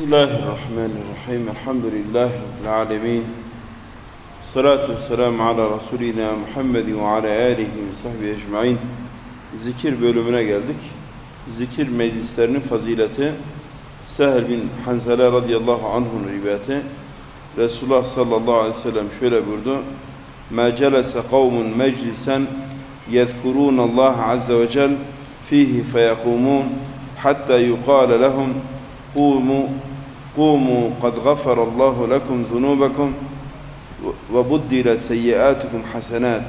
بسم الله الرحمن الرحيم الحمد لله رب العالمين الصلاة والسلام على Resulina Muhammed ve ala alihi ve sahbihi ecmain Zikir bölümüne geldik. Zikir meclislerinin fazileti Sehl bin Hanzale radıyallahu anh'un rivayeti Resulullah sallallahu aleyhi ve sellem şöyle buyurdu Ma celese kavmun meclisen yezkurun Allah azze ve cel fihi feyakumun hatta yuqale lehum قوموا قوموا قد غفر الله لكم ذنوبكم وبدل سيئاتكم حسنات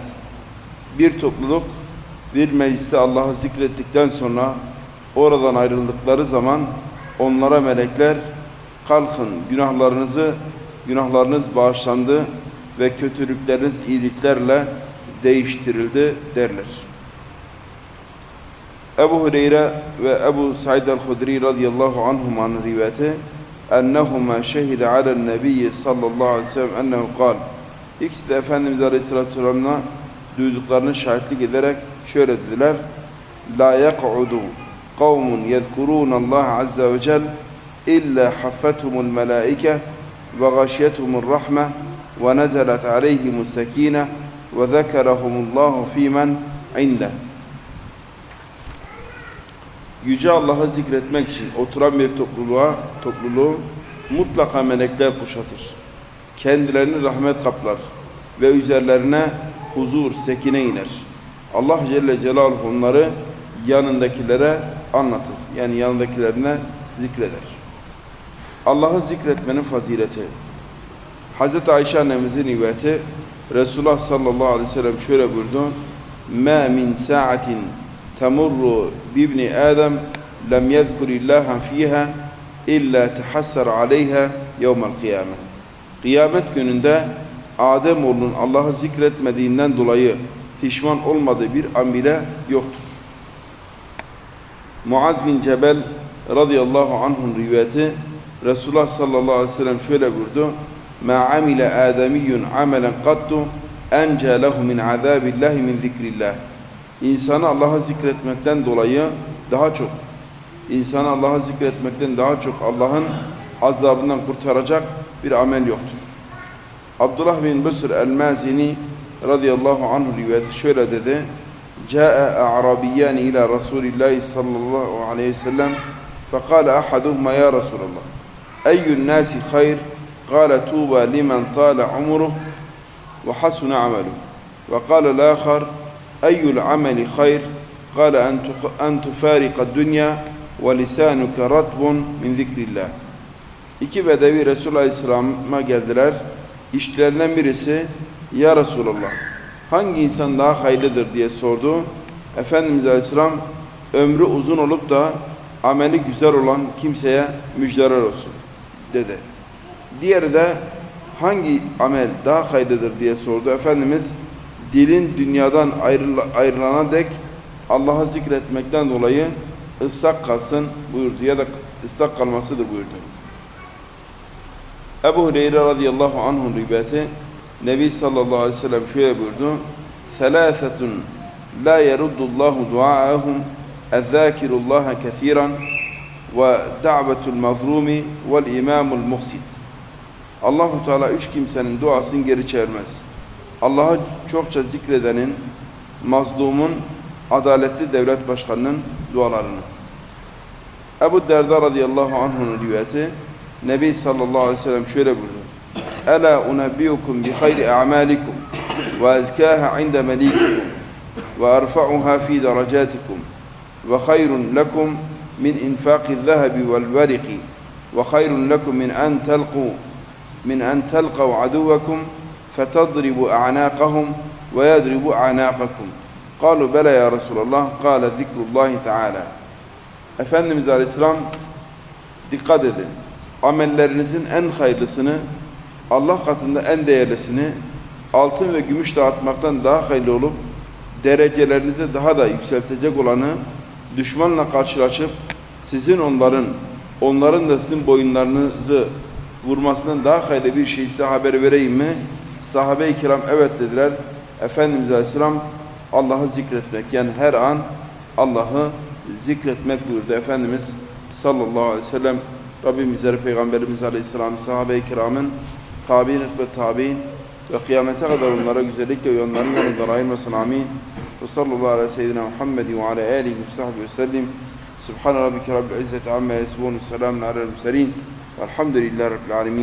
bir topluluk bir mecliste Allah'ı zikrettikten sonra oradan ayrıldıkları zaman onlara melekler kalkın günahlarınızı günahlarınız bağışlandı ve kötülükleriniz iyiliklerle değiştirildi derler. Ebu Hureyre ve Ebu Said el-Hudri radıyallahu anhumanın rivayeti ennehuma şehide alen nebiyyi sallallahu aleyhi ve sellem ennehu kal İkisi de Efendimiz Aleyhisselatü Vesselam'la duyduklarını şahitlik ederek şöyle dediler La yak'udu kavmun yezkurun Allah azze ve cel illa haffethumul melaike ve gashiyethumur rahme ve nezelet aleyhimus sekine ve zekerahumullahu fimen inde Yüce Allah'ı zikretmek için oturan bir topluluğa, topluluğu mutlaka melekler kuşatır. Kendilerini rahmet kaplar ve üzerlerine huzur, sekine iner. Allah Celle Celaluhu onları yanındakilere anlatır. Yani yanındakilerine zikreder. Allah'ı zikretmenin fazileti. Hz. Ayşe annemizin rivayeti Resulullah sallallahu aleyhi ve sellem şöyle buyurdu. مَا مِنْ سَاعَةٍ تمر بابن آدم لم يذكر الله فيها إلا تحسر عليها يوم القيامة Kıyamet gününde Ademoğlunun Allah'ı zikretmediğinden dolayı pişman olmadığı bir an bile yoktur. Muaz bin Cebel radıyallahu anh'un rivayeti Resulullah sallallahu aleyhi ve sellem şöyle buyurdu. Ma amile ademiyyun amelen qattu ence lehu min azabillahi min zikrillah insanı Allah'a zikretmekten dolayı daha çok insanı Allah'a zikretmekten daha çok Allah'ın azabından kurtaracak bir amel yoktur. Abdullah bin Bısr el-Mazini radıyallahu anh rivayeti şöyle dedi. جاء أعرابيان إلى رسول الله صلى الله عليه وسلم فقال أحدهما يا رسول الله أي الناس خير قال توبى لمن طال عمره وحسن عمله وقال الآخر أي العمل خير قال أن تفارق الدنيا ولسانك رطب من ذكر الله İki bedevi Resulullah Aleyhisselam'a geldiler. İşlerinden birisi Ya Resulallah hangi insan daha hayırlıdır diye sordu. Efendimiz Aleyhisselam ömrü uzun olup da ameli güzel olan kimseye müjdeler olsun dedi. Diğeri de hangi amel daha hayırlıdır diye sordu. Efendimiz dilin dünyadan ayrılana dek Allah'ı zikretmekten dolayı ıslak kalsın buyurdu ya da ıslak kalmasıdır buyurdu. Ebu Hureyre radıyallahu anh'un rivayeti Nebi sallallahu aleyhi ve sellem şöyle buyurdu. Selâsetun la yeruddullahu dua'ahum ezzâkirullaha kethiran ve da'vetul mazlumi vel imamul muhsit. Allahu Teala üç kimsenin duasını geri çevirmez. Allah'ı çokça zikredenin, mazlumun, adaletli devlet başkanının dualarını. Ebu Derda radıyallahu anh'un rivayeti Nebi sallallahu aleyhi ve sellem şöyle buyurdu. Ela unebbiyukum bi hayri a'malikum ve ezkâha inde melikikum ve erfa'uha fi derecatikum ve hayrun lekum min infaqi zahabi vel veriqi ve hayrun lekum min en telqu min en telqav aduvakum فتضرب أعناقهم ويضرب أعناقكم قالوا بلى يا رسول الله قال ذكر الله تعالى Efendimiz Aleyhisselam dikkat edin. Amellerinizin en hayırlısını, Allah katında en değerlisini altın ve gümüş dağıtmaktan daha hayırlı olup derecelerinizi daha da yükseltecek olanı düşmanla karşılaşıp sizin onların, onların da sizin boyunlarınızı vurmasından daha hayırlı bir şey size haber vereyim mi? Sahabe-i kiram evet dediler. Efendimiz Aleyhisselam Allah'ı zikretmek yani her an Allah'ı zikretmek buyurdu. Efendimiz sallallahu aleyhi ve sellem Rabbim bizleri Peygamberimiz Aleyhisselam, sahabe-i kiramın, tabi'in ve tabi'in ve kıyamete kadar onlara güzellikle uyanların yanından ayırmasın. Amin. Ve sallallahu aleyhi ve seyyidina Muhammed ve ala alihi ve sahbihi ve sellim. Subhan rabbike rabbil izzeti amma yasifun. Selamun alel murselin. Velhamdülillahi rabbil alemin.